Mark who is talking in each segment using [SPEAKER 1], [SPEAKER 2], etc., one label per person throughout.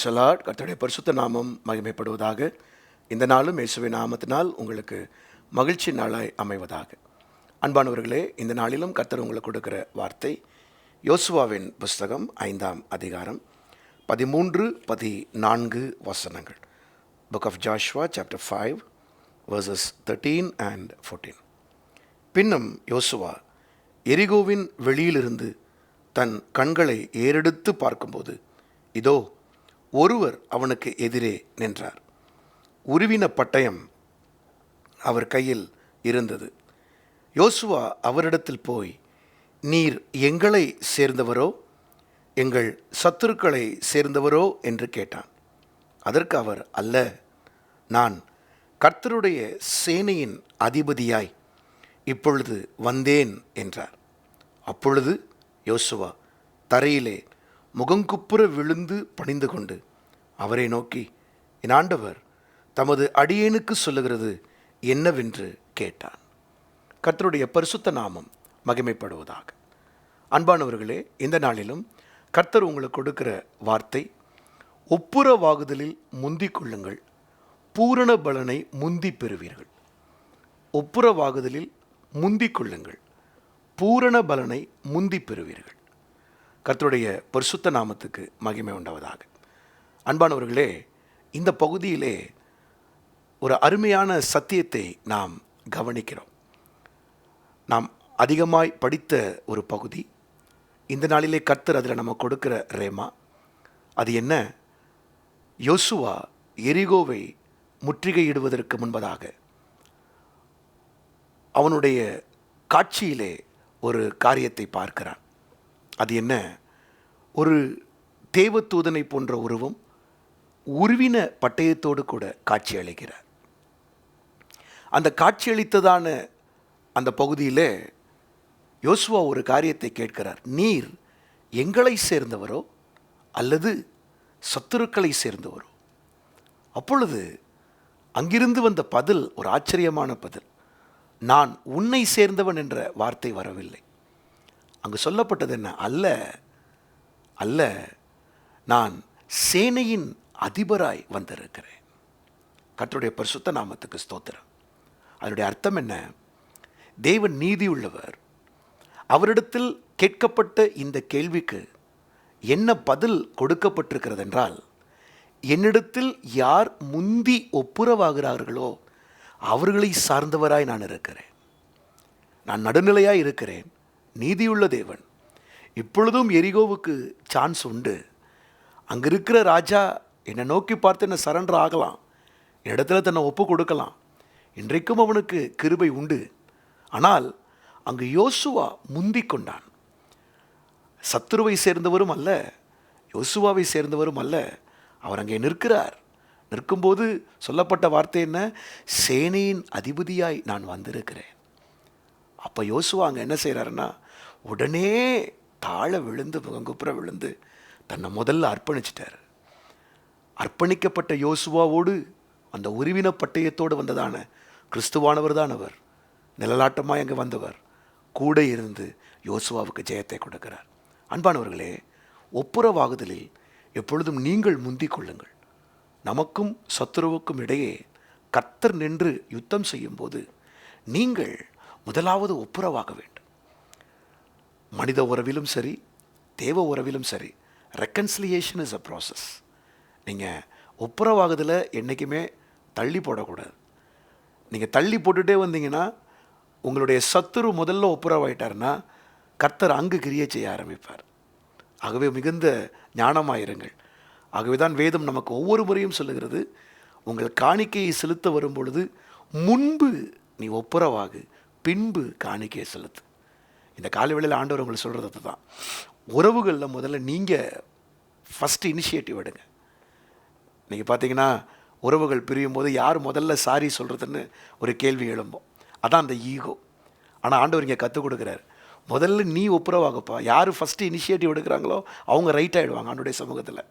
[SPEAKER 1] பிரைசலாட் கர்த்தருடைய பரிசுத்த நாமம் மகிமைப்படுவதாக. இந்த நாளும் இயேசுவை நாமத்தினால் உங்களுக்கு மகிழ்ச்சி நாளாய் அமைவதாக. அன்பானவர்களே இந்த நாளிலும் கர்த்தர் உங்களுக்கு கொடுக்கிற வார்த்தை யோசுவாவின் புஸ்தகம் ஐந்தாம் அதிகாரம் பதிமூன்று பதினான்கு வசனங்கள். Book of Joshua chapter five verses thirteen and fourteen பின்னும் யோசுவா எரிகோவின் வெளியிலிருந்து தன் கண்களை ஏறெடுத்து பார்க்கும்போது இதோ ஒருவர் அவனுக்கு எதிரே நின்றார். உருவின பட்டயம் அவர் கையில் இருந்தது. யோசுவா அவரிடத்தில் போய் நீர் எங்களை சேர்ந்தவரோ? எங்கள் சத்துருக்களை சேர்ந்தவரோ? என்று கேட்டான். அதற்கு அவர் அல்ல நான் கர்த்தருடைய சேனையின் அதிபதியாய் இப்பொழுது வந்தேன் என்றார். அப்பொழுது யோசுவா தரையிலே முகங்குப்புற விழுந்து பணிந்து கொண்டு அவரை நோக்கி என் ஆண்டவர் தமது அடியேனுக்கு சொல்லுகிறது என்னவென்று கேட்டான். கர்த்தருடைய பரிசுத்த நாமம் மகிமைப்படுவதாக. அன்பானவர்களே இந்த நாளிலும் கர்த்தர் உங்களுக்கு கொடுக்கிற வார்த்தை ஒப்புரவாகுதலில் முந்திக் கொள்ளுங்கள் பூரண பலனை முந்தி பெறுவீர்கள். ஒப்புரவாகுதலில் முந்திக் கொள்ளுங்கள் பூரண பலனை முந்தி பெறுவீர்கள். கர்த்தருடைய பரிசுத்த நாமத்துக்கு மகிமை உண்டாவதாக. அன்பானவர்களே இந்த பகுதியிலே ஒரு அருமையான சத்தியத்தை நாம் கவனிக்கிறோம். நாம் அதிகமாய் படித்த ஒரு பகுதி. இந்த நாளிலே கர்த்தர் அதில் நம்ம கொடுக்கிற ரேமா. அது என்ன? யோசுவா எரிகோவை முற்றுகையிடுவதற்கு முன்பதாக அவனுடைய காட்சியிலே ஒரு காரியத்தை பார்க்கிறான். அது என்ன? ஒரு தேவதூதனை போன்ற உருவம் உருவின பட்டயத்தோடு கூட காட்சி அளிக்கிறார். அந்த காட்சியளித்ததான அந்த பகுதியில் யோசுவா ஒரு காரியத்தை கேட்கிறார். நீர் எங்களை சேர்ந்தவரோ அல்லது சத்துருக்களை சேர்ந்தவரோ? அப்பொழுது அங்கிருந்து வந்த பதில் ஒரு ஆச்சரியமான பதில். நான் உன்னை சேர்ந்தவன் என்ற வார்த்தை வரவில்லை. அங்கு சொல்லப்பட்டது என்ன? அல்ல அல்ல நான் சேனையின் அதிபராய் வந்திருக்கிறேன். கர்த்தருடைய பரிசுத்த நாமத்துக்கு ஸ்தோத்திரம். அதனுடைய அர்த்தம் என்ன? தேவன் நீதி உள்ளவர் அவரிடத்தில் கேட்கப்பட்ட இந்த கேள்விக்கு என்ன பதில் கொடுக்கப்பட்டிருக்கிறது என்றால் என்னிடத்தில் யார் முந்தி ஒப்புரவாகிறார்களோ அவர்களை சார்ந்தவராய் நான் இருக்கிறேன். நான் நடுநிலையாய் இருக்கிறேன். நீதியுள்ள தேவன். இப்பொழுதும் எரிகோவுக்கு சான்ஸ் உண்டு. அங்கே இருக்கிற ராஜா என்னை நோக்கி பார்த்து என்னை சரண்டர் ஆகலாம். இடத்துல தன்னை ஒப்பு கொடுக்கலாம். இன்றைக்கும் அவனுக்கு கிருபை உண்டு. ஆனால் அங்கு யோசுவா முந்தி கொண்டான். சத்துருவை சேர்ந்தவரும் அல்ல யோசுவாவை சேர்ந்தவரும் அல்ல. அவர் அங்கே நிற்கிறார். நிற்கும்போது சொல்லப்பட்ட வார்த்தை என்ன? சேனையின் அதிபதியாய் நான் வந்திருக்கிறேன். அப்போ யோசுவா அங்கே என்ன செய்கிறாருன்னா உடனே தாழ விழுந்து முகங்குப்புற விழுந்து தன்னை முதல்ல அர்ப்பணிச்சிட்டார். அர்ப்பணிக்கப்பட்ட யோசுவாவோடு அந்த உருவின பட்டயத்தோடு வந்ததான கிறிஸ்துவானவர் தான் அவர். நிழலாட்டமாக அங்கே வந்தவர். கூட இருந்து யோசுவாவுக்கு ஜெயத்தை கொடுக்கிறார். அன்பானவர்களே ஒப்புரவாகுதலில் எப்பொழுதும் நீங்கள் முந்திக் கொள்ளுங்கள். நமக்கும் சத்துருவுக்கும் இடையே கத்தர் நின்று யுத்தம் செய்யும்போது நீங்கள் முதலாவது ஒப்புரவாக வேண்டும். மனித உறவிலும் சரி தேவ உறவிலும் சரி ரெக்கன்சிலியேஷன் இஸ் அ ப்ராசஸ் நீங்கள் ஒப்புரவாகுதில் என்றைக்குமே தள்ளி போடக்கூடாது. நீங்கள் தள்ளி போட்டுகிட்டே வந்தீங்கன்னா உங்களுடைய சத்துரு முதல்ல ஒப்புரவாயிட்டார்னா கர்த்தர் அங்கு கிரியை செய்ய ஆரம்பிப்பார். ஆகவே மிகுந்த ஞானமாயிருங்கள். ஆகவே தான் வேதம் நமக்கு ஒவ்வொரு முறையும் சொல்லுகிறது உங்கள் காணிக்கையை செலுத்த வரும் பொழுது முன்பு நீ ஒப்புரவாகு பின்பு காணிக்கையை செலுத்து. இந்த காலவெளியில் ஆண்டவர் உங்களுக்கு சொல்கிறது தான் உறவுகளில் முதல்ல நீங்கள் ஃபஸ்ட்டு இனிஷியேட்டிவ் எடுங்க. நீங்கள் பார்த்தீங்கன்னா உறவுகள் பிரியும் போது யார் முதல்ல சாரி சொல்கிறதுன்னு ஒரு கேள்வி எழும்போம். அதான் அந்த ஈகோ. ஆனால் ஆண்டவர் இங்கே கற்றுக் கொடுக்குறாரு. முதல்ல நீ ஒப்புரவாகப்பா. யார் ஃபஸ்ட்டு இனிஷியேட்டிவ் எடுக்கிறாங்களோ அவங்க ரைட் ஆகிடுவாங்க ஆண்டுடைய சமூகத்தில்.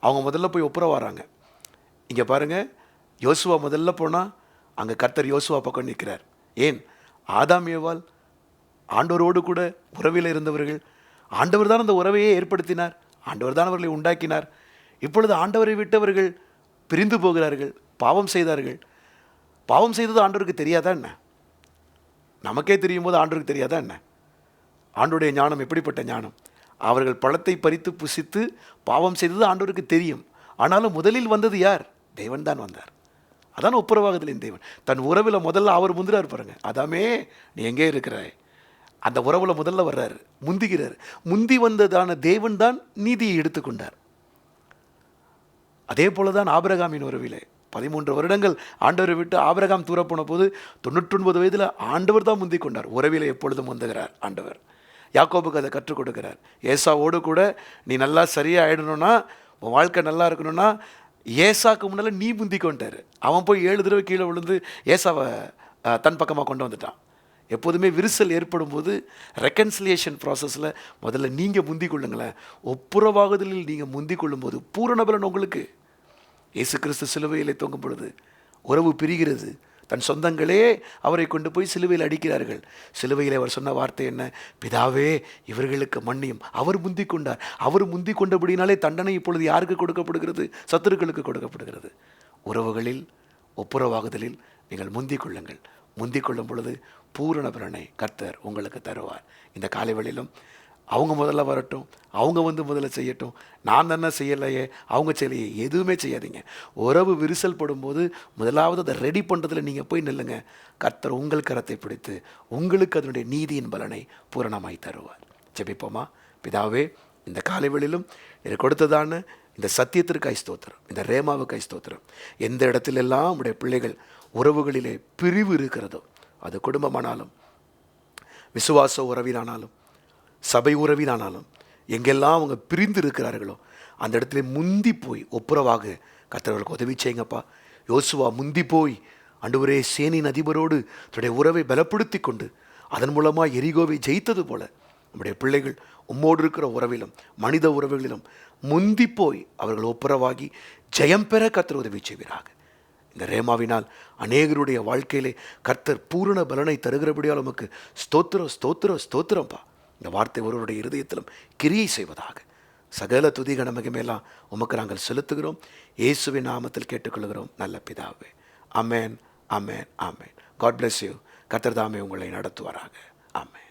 [SPEAKER 1] அவங்க முதல்ல போய் ஒப்புரவாகிறாங்க இங்கே பாருங்கள் யோசுவா முதல்ல போனால் அங்கே கர்த்தர் யோசுவா பக்கம் நிற்கிறார். ஏன்? ஆதாம் ஏவால் ஆண்டவரோடு கூட உறவில் இருந்தவர்கள் ஆண்டவர் தான் அந்த உறவையே ஏற்படுத்தினார் ஆண்டவர் தான் அவர்களை உண்டாக்கினார். இப்பொழுது ஆண்டவரை விட்டவர்கள் பிரிந்து போகிறார்கள் பாவம் செய்தார்கள். பாவம் செய்தது ஆண்டவருக்கு தெரியாதா என்ன? நமக்கே தெரியும் போது ஆண்டவருக்கு தெரியாதா என்ன? ஆண்டுடைய ஞானம் எப்படிப்பட்ட ஞானம்? அவர்கள் பழத்தை பறித்து புசித்து பாவம் செய்தது ஆண்டவருக்கு தெரியும். ஆனாலும் முதலில் வந்தது யார்? தேவன் தான் வந்தார். அதான் ஒப்புரவாகுதலின் தேவன். தன் உறவில் முதல்ல அவர் முந்துறார் பாருங்க. அதாமே நீ எங்கே இருக்கிறாய்? அந்த உறவில் முதல்ல வர்றாரு. முந்திக்கிறார் முந்தி வந்ததான தேவன் தான் நீதியை எடுத்துக்கொண்டார் அதே போல தான் ஆபரகாமின் உறவிலே. பதிமூன்று வருடங்கள் ஆண்டவரை விட்டு ஆபரகாம் தூர போன போது தொண்ணூற்றொன்பது வயதில் ஆண்டவர் தான் முந்தி கொண்டார். உறவிலே எப்பொழுதும் முந்துகிறார் ஆண்டவர். யாக்கோபுக்கு அதை கற்றுக் கொடுக்கிறார். ஏசாவோடு கூட நீ நல்லா சரியாக ஆயிடணும்னா உன் வாழ்க்கை நல்லா இருக்கணும்னா ஏசாக்கு முன்னால் நீ முந்தி கொண்டார் அவன் போய் ஏழு தடவை கீழே விழுந்து ஏசாவை தன் பக்கமாக கொண்டு வந்துட்டான். எப்போதுமே விரிசல் ஏற்படும் போது ரெக்கன்சிலியேஷன் ப்ராசஸில் முதல்ல நீங்கள் முந்தி கொள்ளுங்களேன். ஒப்புரவாகுதலில் நீங்கள் முந்தி கொள்ளும்போது பூரணபலன் உங்களுக்கு. இயேசு கிறிஸ்து சிலுவையிலே தொங்கும் பொழுது உறவு பிரிகிறது. தன் சொந்தங்களே அவரை கொண்டு போய் சிலுவையில் அடிக்கிறார்கள். சிலுவையில் அவர் சொன்ன வார்த்தை என்ன? பிதாவே இவர்களுக்கு மன்னியும். அவர் முந்தி கொண்டார் அவர் முந்தி கொண்டபடினாலே தண்டனை இப்பொழுது யாருக்கு கொடுக்கப்படுகிறது? சத்துருக்களுக்கு கொடுக்கப்படுகிறது. உறவுகளில் ஒப்புரவாகுதலில் நீங்கள் முந்திக் கொள்ளுங்கள் முந்திக் கொள்ளும் பொழுது பூரண பலனை கர்த்தர் உங்களுக்கு தருவார். இந்த காலை வேளையிலும் அவங்க முதல்ல வரட்டும் அவங்க வந்து முதல்ல செய்யட்டும். நான் தானே செய்யலையே அவங்க செய்யலையே எதுவுமே செய்யாதீங்க. உறவு விரிசல் படும்போது முதலாவது அதை ரெடி பண்ணுறதுல நீங்கள் போய் நில்லுங்க. கர்த்தர் உங்கள் கரத்தை பிடித்து உங்களுக்கு அதனுடைய நீதியின் பலனை பூரணமாய் தருவார். ஜெபிப்போமா? பிதாவே இந்த காலைவெளியிலும் எனக்கு கொடுத்ததான இந்த சத்தியத்திற்காய் ஸ்தோத்திரம் இந்த ரேமாவுக்காய் ஸ்தோத்திரம் எந்த இடத்திலெல்லாம் உடைய பிள்ளைகள் உறவுகளிலே பிரிவு இருக்கிறதோ அது குடும்பமானாலும் விசுவாச உறவினானாலும் சபை உறவினானாலும் எங்கெல்லாம் அவங்க பிரிந்து இருக்கிறார்களோ அந்த இடத்துல முந்தி போய் ஒப்புரவாக கத்தவர்களுக்கு உதவி செய்யுங்கப்பா. யோசுவா முந்தி போய் அன்றுவரே சேனின் அதிபரோடு தன்னுடைய உறவை பலப்படுத்தி கொண்டு அதன் மூலமாக எரிகோவை ஜெயித்தது போல நம்முடைய பிள்ளைகள் உம்மோடு இருக்கிற உறவிலும் மனித உறவுகளிலும் முந்தி போய் அவர்கள் ஒப்புரவாகி ஜெயம் பெற கத்தர் உதவி செய்வீராக. இந்த ரேமாவினால் அநேகருடைய வாழ்க்கையிலே கர்த்தர் பூரண பலனை தருகிறபடியால் நமக்கு ஸ்தோத்திரம் ஸ்தோத்திரம் ஸ்தோத்திரம்ப்பா இந்த வார்த்தை ஒருவருடைய இருதயத்திலும் கிரியை செய்வதாக. சகல துதி கணமகிமையெல்லாம் உமக்கு நாங்கள் செலுத்துகிறோம். இயேசுவின் நாமத்தில் கேட்டுக்கொள்கிறோம். நல்ல பிதாவே. Amen amen amen God bless you கர்த்தர் உங்களை நடத்துவாராக. அமேன்